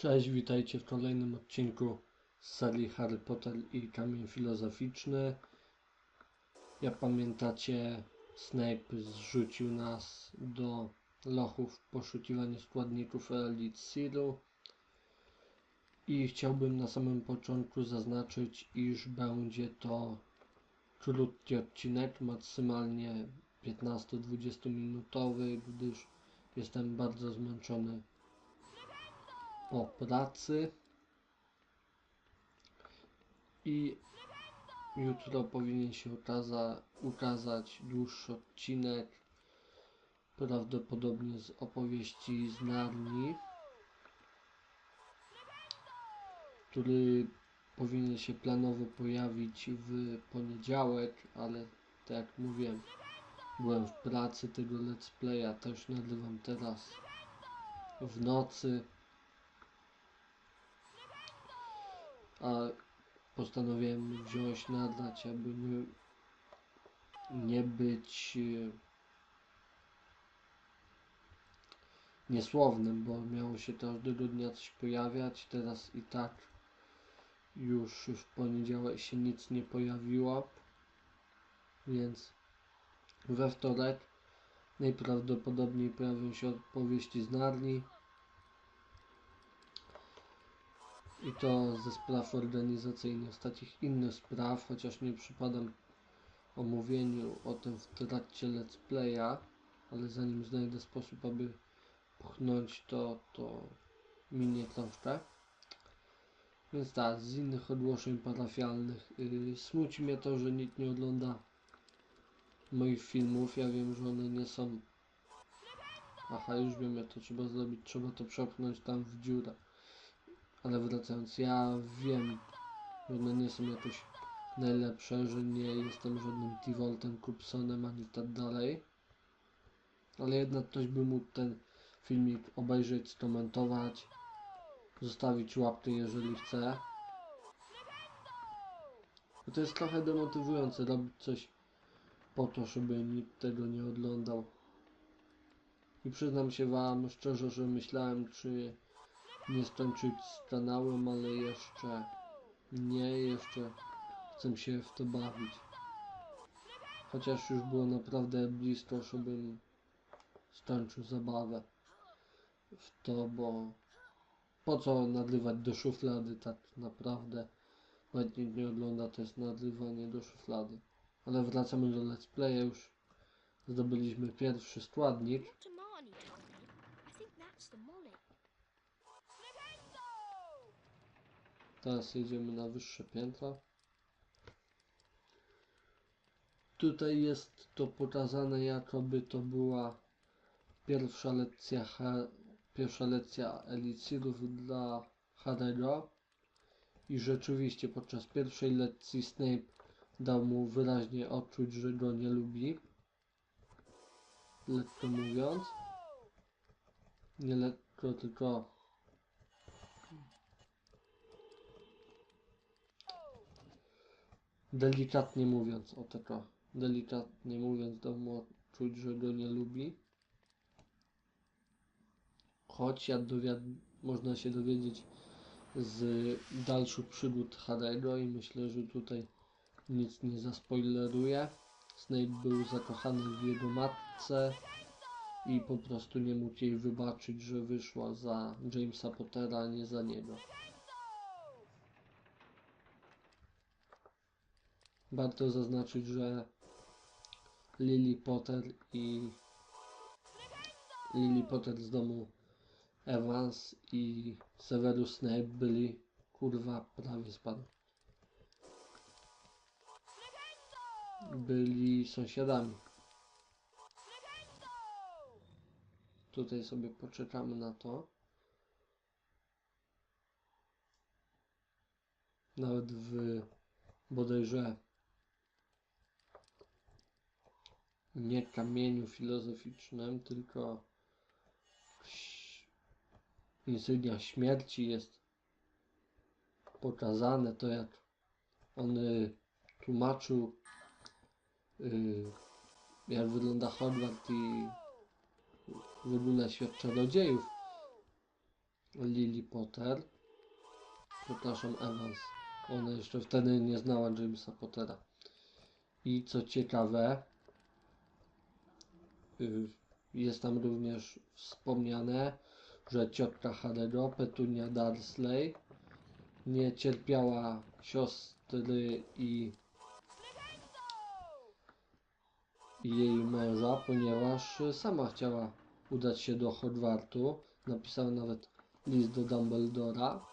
Cześć, witajcie w kolejnym odcinku z serii Harry Potter i Kamień Filozoficzny. Jak pamiętacie, Snape zrzucił nas do lochów w poszukiwaniu składników Elixiru i chciałbym na samym początku zaznaczyć, iż będzie to krótki odcinek, maksymalnie 15-20 minutowy, gdyż jestem bardzo zmęczony po pracy i jutro powinien się ukaza, ukazać dłuższy odcinek prawdopodobnie z opowieści z Narni który powinien się planowo pojawić w poniedziałek, ale tak jak mówiłem byłem w pracy tego let's playa też nagrywam teraz w nocy a postanowiłem wziąć nagrać, aby nie, nie być e, niesłownym, bo miało się każdego dnia coś pojawiać. Teraz i tak już w poniedziałek się nic nie pojawiło, więc we wtorek najprawdopodobniej pojawią się opowieści z Narni. I to ze spraw organizacyjnych, z takich innych spraw, chociaż nie przypadam omówieniu o tym w trakcie let's playa, ale zanim znajdę sposób, aby pchnąć to, to minie troszkę. Więc tak, z innych ogłoszeń parafialnych. Yy, smuci mnie to, że nikt nie ogląda moich filmów. Ja wiem, że one nie są... Aha, już wiem jak to trzeba zrobić. Trzeba to przepchnąć tam w dziurę. Ale wracając, ja wiem, że nie są jakoś najlepsze, że nie jestem żadnym Tivoltem, Kupsonem ani tak dalej. Ale jednak ktoś by mógł ten filmik obejrzeć, skomentować, zostawić łapkę jeżeli chce. Bo to jest trochę demotywujące robić coś po to, żeby nikt tego nie oglądał. I przyznam się wam szczerze, że myślałem czy nie skończyć z kanałem, ale jeszcze nie, jeszcze chcę się w to bawić. Chociaż już było naprawdę blisko, żebym skończył zabawę w to, bo po co nagrywać do szuflady tak naprawdę? Nawet nikt nie ogląda, to jest nagrywanie do szuflady. Ale wracamy do let's playa, już zdobyliśmy pierwszy składnik. Teraz jedziemy na wyższe piętra. Tutaj jest to pokazane jakoby to była pierwsza lekcja pierwsza lekcja dla Harry'ego i rzeczywiście podczas pierwszej lekcji Snape dał mu wyraźnie odczuć, że go nie lubi. Lekko mówiąc. Nie lekko, tylko Delikatnie mówiąc, o tego, delikatnie mówiąc, dał mu czuć, że go nie lubi. Choć jak można się dowiedzieć z dalszych przygód Harego i myślę, że tutaj nic nie zaspoileruję. Snape był zakochany w jego matce i po prostu nie mógł jej wybaczyć, że wyszła za Jamesa Pottera, a nie za niego. Warto zaznaczyć, że Lily Potter i Lily Potter z domu Evans i Severus Snape byli kurwa prawie spadł. Byli sąsiadami. Tutaj sobie poczekamy na to. Nawet w bodajże nie kamieniu filozoficznym, tylko insygnia śmierci jest pokazane to jak on y, tłumaczył y, jak wygląda Hogwart i w ogóle świat czarodziejów Lily Potter. Przepraszam, Evans. Ona jeszcze wtedy nie znała Jamesa Pottera. I co ciekawe, jest tam również wspomniane, że ciotka Harry'ego, Petunia Dursley, nie cierpiała siostry i, jej męża, ponieważ y, sama chciała udać się do Hogwartu. Napisała nawet list do Dumbledora,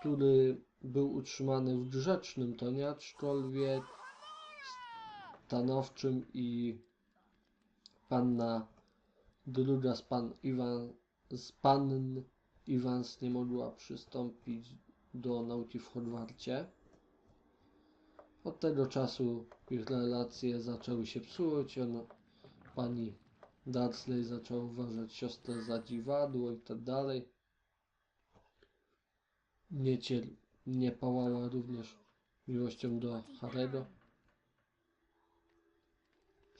który był utrzymany w grzecznym tonie, aczkolwiek stanowczym i panna druga z pan Iwan z pann Iwans nie mogła przystąpić do nauki w Hogwarcie. Od tego czasu ich relacje zaczęły się psuć. On, pani Dursley zaczęła uważać siostrę za dziwadło i tak dalej. Nie, cier, nie pałała również miłością do Harego.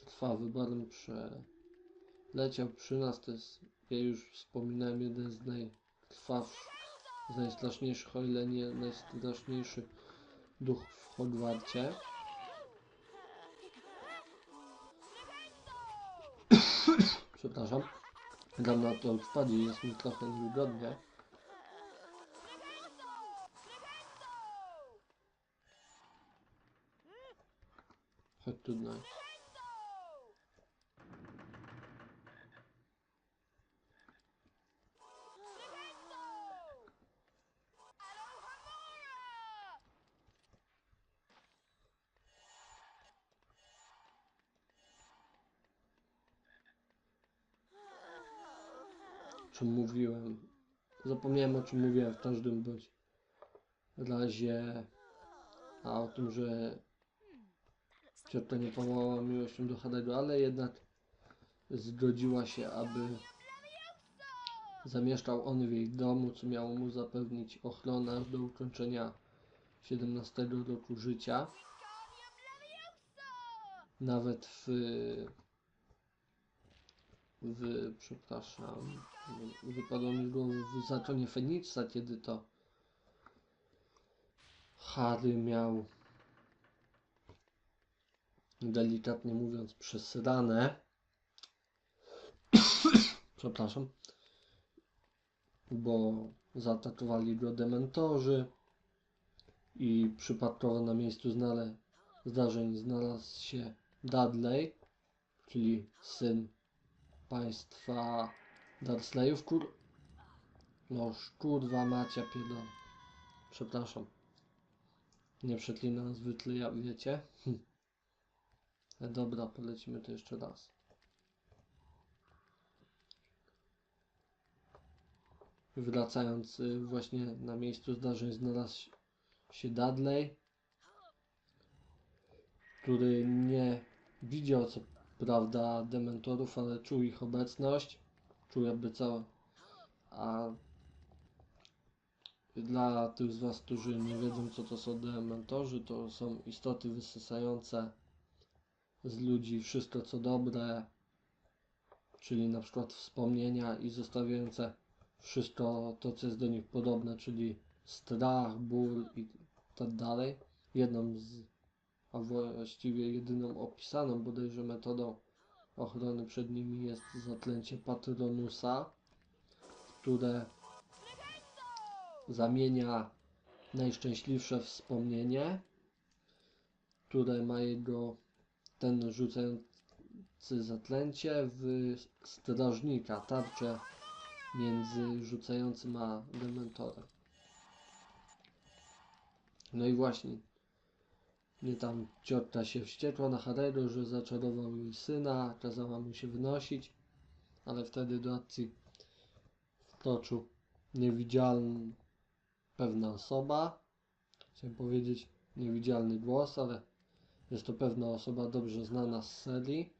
Trwa wyborem przeleciał przy nas, to jest, ja już wspominałem, jeden z najtrwawszych, z najstraszniejszych, o ile nie najstraszniejszy duch w Hogwarcie. Przepraszam. Gram na to odpadzie, jest mi trochę niewygodnie. Chodź tutaj. Czym mówiłem. Zapomniałem o czym mówiłem w każdym bądź razie. A o tym, że ciotka nie pałała miłością do Harego, ale jednak zgodziła się, aby zamieszkał on w jej domu, co miało mu zapewnić ochronę aż do ukończenia 17 roku życia. Nawet w w, przepraszam, wypadło mi w Zatonie Feniksa, kiedy to Harry miał, delikatnie mówiąc, przesrane, przepraszam, bo zaatakowali go dementorzy i przypadkowo na miejscu znale, zdarzeń znalazł się Dudley, czyli syn państwa Dursleyów, kur... No kurwa macia pierdolę. Przepraszam. Nie przeklinam zwykle, ja wiecie. Hm. E, Dobra, polecimy to jeszcze raz. Wracając y, właśnie na miejscu zdarzeń znalazł się Dudley, który nie widział co prawda, dementorów, ale czuł ich obecność, czuł jakby całe. A dla tych z Was, którzy nie wiedzą, co to są dementorzy, to są istoty wysysające z ludzi wszystko, co dobre, czyli na przykład wspomnienia i zostawiające wszystko to, co jest do nich podobne, czyli strach, ból i tak dalej. Jedną z a właściwie jedyną opisaną bodajże metodą ochrony przed nimi jest zaklęcie Patronusa, które zamienia najszczęśliwsze wspomnienie, które ma jego ten rzucający zaklęcie w strażnika, tarczę między rzucającym a dementorem. No i właśnie, nie tam ciotka się wściekła na Harego, że zaczarował jej syna, kazała mu się wynosić, ale wtedy do akcji wtoczył niewidzialny pewna osoba. Chciałem powiedzieć niewidzialny głos, ale jest to pewna osoba dobrze znana z serii.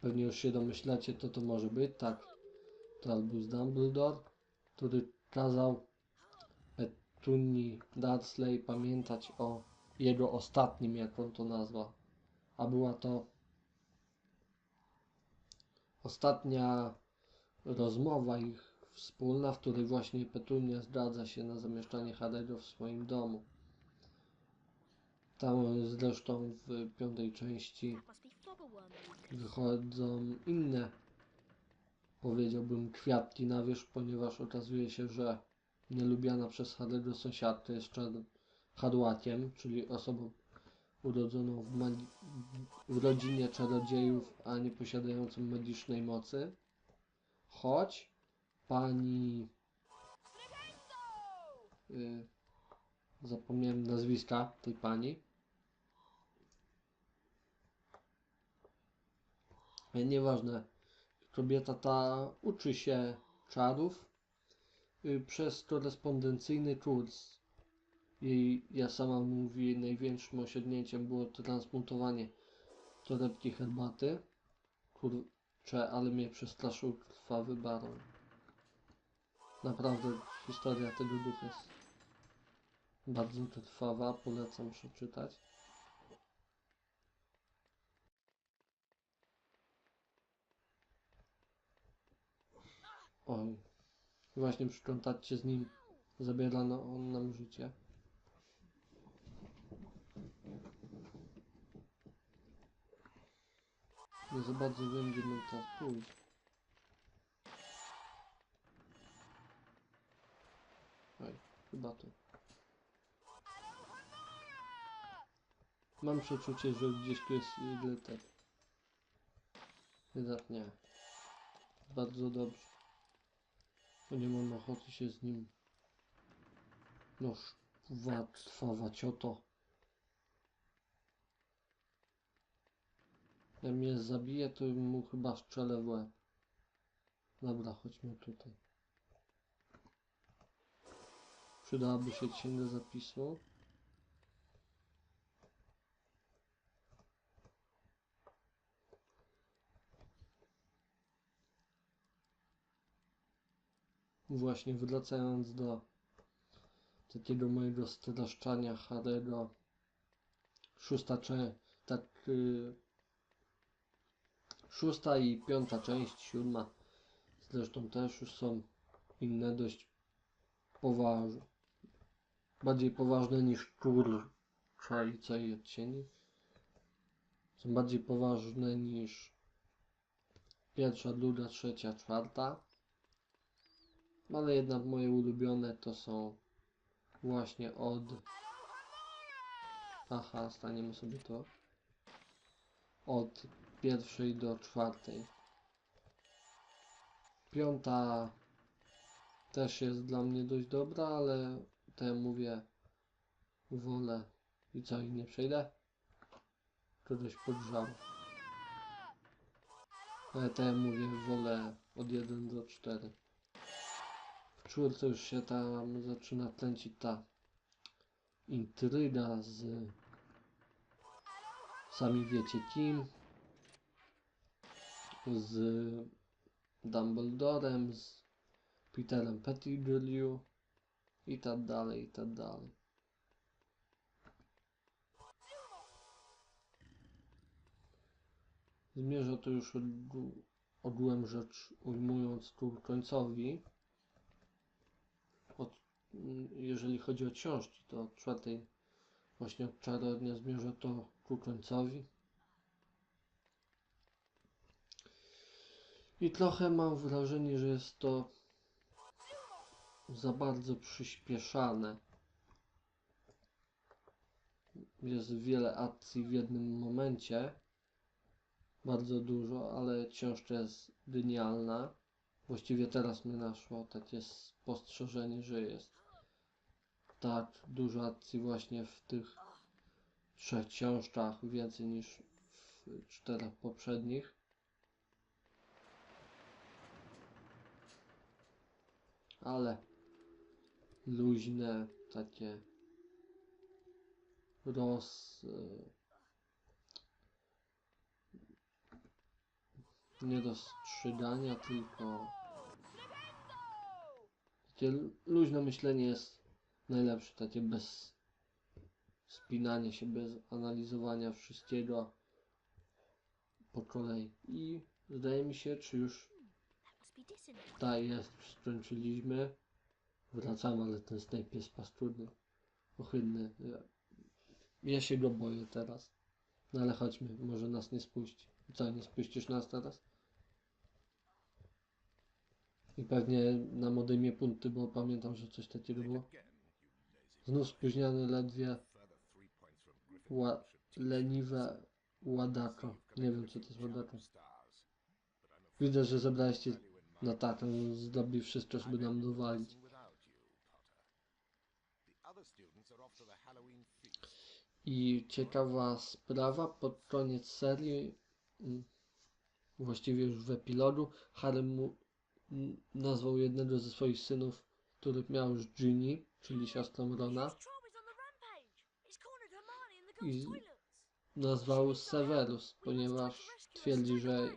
Pewnie już się domyślacie, kto to może być. Tak, to Albus Dumbledore, który kazał Petunii Dursley pamiętać o jego ostatnim, jak on to nazwa. A była to ostatnia rozmowa ich wspólna, w której właśnie Petunia zdradza się na zamieszczanie Harego w swoim domu. Tam zresztą w piątej części wychodzą inne, powiedziałbym, kwiatki na wierzch, ponieważ okazuje się, że nielubiana przez Harry'ego sąsiadkę jest czar- Harłatiem, czyli osobą urodzoną w, w rodzinie czarodziejów, a nie posiadającą magicznej mocy. Choć pani... Y, zapomniałem nazwiska tej pani. Nieważne. Kobieta ta uczy się czarów y, przez korespondencyjny kurs. Jej, ja sama mówi, jej największym osiągnięciem było transmutowanie torebki herbaty. Kurczę, ale mnie przestraszył krwawy baron. Naprawdę historia tego ducha jest bardzo krwawa, polecam przeczytać. Oj, właśnie przy kontakcie z nim zabierano on nam życie. Nie za bardzo wiem, gdzie mam teraz pójść. Oj, chyba tu. Mam przeczucie, że gdzieś tu jest Glitter. Jednak nie. Bardzo dobrze. Bo nie mam ochoty się z nim no trwa cioto. Jak mnie zabije, to mu chyba strzelę w łeb. Dobra, chodźmy tutaj. Przydałaby się księga zapisu. Właśnie wracając do takiego mojego straszczania Harego. Szósta część, tak y, szósta i piąta część, siódma zresztą też już są inne dość poważne. Bardziej poważne niż kur czajca i odcieni. Są bardziej poważne niż pierwsza, druga, trzecia, czwarta. Ale jednak moje ulubione to są właśnie od... Aha, staniemy sobie to. Od pierwszej do czwartej. Piąta też jest dla mnie dość dobra, ale to ja mówię wolę i co, i nie przejdę? Dość podgrzało. Ale to ja mówię wolę od 1 do 4. W czwórce już się tam zaczyna kręcić ta intryga z sami wiecie kim z Dumbledorem, z Peterem Pettigrew i tak dalej, i tak dalej. Zmierza to już ogół- ogółem rzecz ujmując ku końcowi. Od, jeżeli chodzi o książki, to od czwartej właśnie od czarownia zmierza to ku końcowi. I trochę mam wrażenie, że jest to za bardzo przyspieszane. Jest wiele akcji w jednym momencie. Bardzo dużo, ale książka jest genialna. Właściwie teraz mi naszło takie spostrzeżenie, że jest tak dużo akcji właśnie w tych trzech książkach, więcej niż w czterech poprzednich. Ale luźne, takie roz... y, nie rozstrzygania, tylko takie luźne myślenie jest najlepsze, takie bez spinania się, bez analizowania wszystkiego po kolei. I zdaje mi się, czy już Tak jest, skończyliśmy. Wracamy, ale ten Snape jest paskudny. Ohydny. Ja, ja się go boję teraz. No ale chodźmy, może nas nie spuści. Co, nie spuścisz nas teraz? I pewnie nam odejmie punkty, bo pamiętam, że coś takiego było. Znów spóźniony ledwie ła, leniwe ładako. Nie wiem, co to jest ładako. Widzę, że zebraliście na tatę, zrobi wszystko, żeby nam dowalić. I ciekawa sprawa, pod koniec serii, mm, właściwie już w epilogu, Harry mu mm, nazwał jednego ze swoich synów, których miał już Ginny, czyli siostrą Rona, on I- nazwał Severus, ponieważ twierdzi, że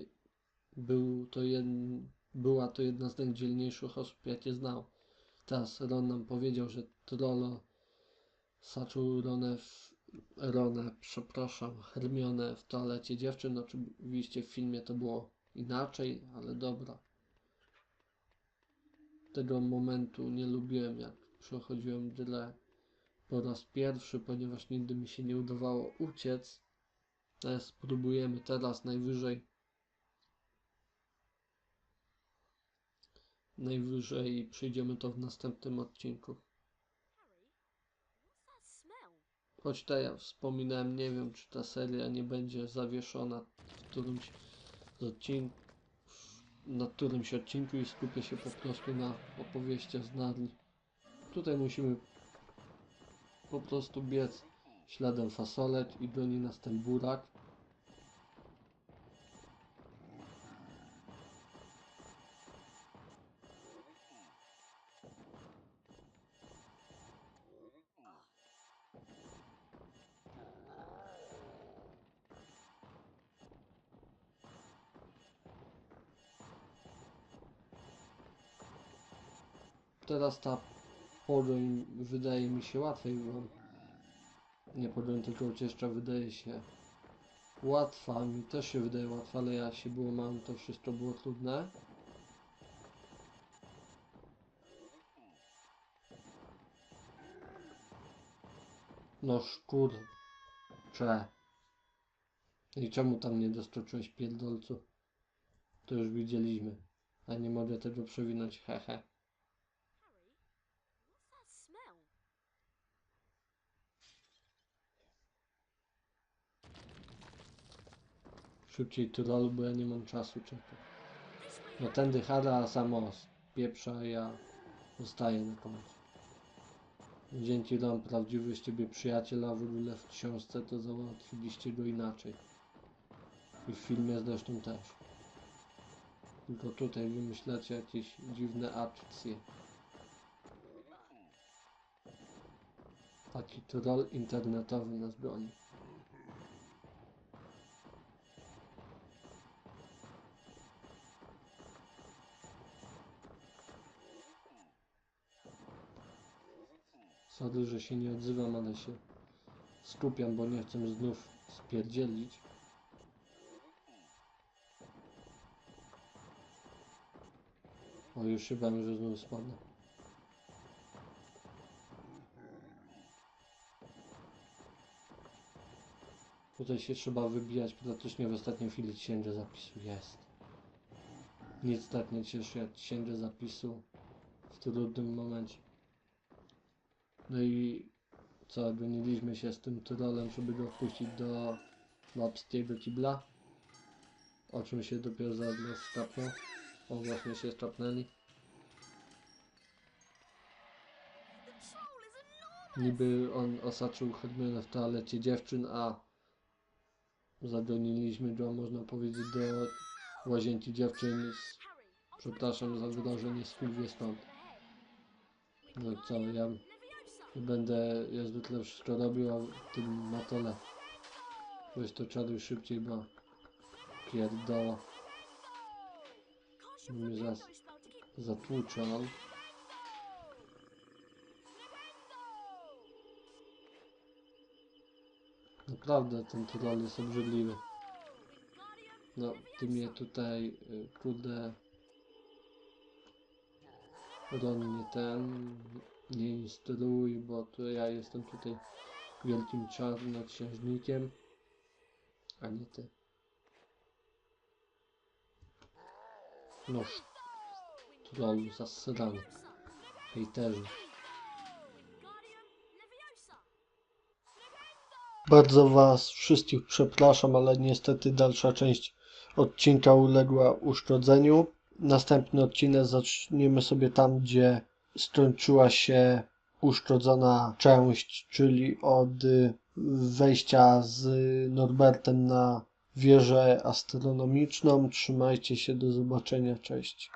był to jed... była to jedna z najdzielniejszych osób, jakie znał. Teraz Ron nam powiedział, że Trollo saczył Ronę w... Ronę, przepraszam, Hermionę w toalecie dziewczyn. Oczywiście w filmie to było inaczej, ale dobra. Tego momentu nie lubiłem, jak przechodziłem grę po raz pierwszy, ponieważ nigdy mi się nie udawało uciec. Spróbujemy teraz najwyżej. Najwyżej przyjdziemy to w następnym odcinku. Choć tak ja wspominałem, nie wiem czy ta seria nie będzie zawieszona w którymś z odcinków, na którymś odcinku i skupię się po prostu na opowieściach z Narni. Tutaj musimy po prostu biec śladem fasolek i goni nas ten burak. Teraz ta wydaje mi się łatwiej, bo nie pogoń, tylko ucieczka wydaje się łatwa. Mi też się wydaje łatwa, ale ja się było mam, to wszystko było trudne. No szkurcze. I czemu tam nie doskoczyłeś pierdolcu? To już widzieliśmy. A nie mogę tego przewinąć, hehe. Szybciej troll, bo ja nie mam czasu czekać. No tędy Hara samo pieprza, ja zostaję na końcu. Dzięki wam prawdziwy z ciebie przyjaciel, a w ogóle w książce to załatwiliście go inaczej. I w filmie zresztą też. Tylko tutaj wymyślacie jakieś dziwne akcje. Taki troll internetowy nas goni. Sorry, że się nie odzywam, ale się skupiam, bo nie chcę znów spierdzielić. O, już się bałem, że znów spadnę. Tutaj się trzeba wybijać, praktycznie w ostatniej chwili księgę zapisu jest. Nic tak nie cieszy jak księgę zapisu w trudnym momencie. No i co, goniliśmy się z tym trolem, żeby go wpuścić do babskiego kibla. O czym się dopiero zaraz skapnął. O, właśnie się enormous. Niby on osaczył Hermionę w toalecie dziewczyn, a zagoniliśmy go, można powiedzieć, do łazienki dziewczyn z, przepraszam za wyrażenie, skurwie stąd. No co, ja Leviosa. będę ja zwykle wszystko robił, a tym matole. Weź to czaruj szybciej, bo pierdoła mnie zas zatłucze on. Naprawdę ten troll jest obrzydliwy. No, ty mnie tutaj, y, kurde, Ron nie ten, nie instruuj, bo to ja jestem tutaj wielkim czarnoksiężnikiem, a nie ty. Noż, trollu zasrany, hejterzy. Bardzo Was wszystkich przepraszam, ale niestety dalsza część odcinka uległa uszkodzeniu. Następny odcinek zaczniemy sobie tam, gdzie skończyła się uszkodzona część, czyli od y, wejścia z Norbertem na wieżę astronomiczną. Trzymajcie się, do zobaczenia, cześć.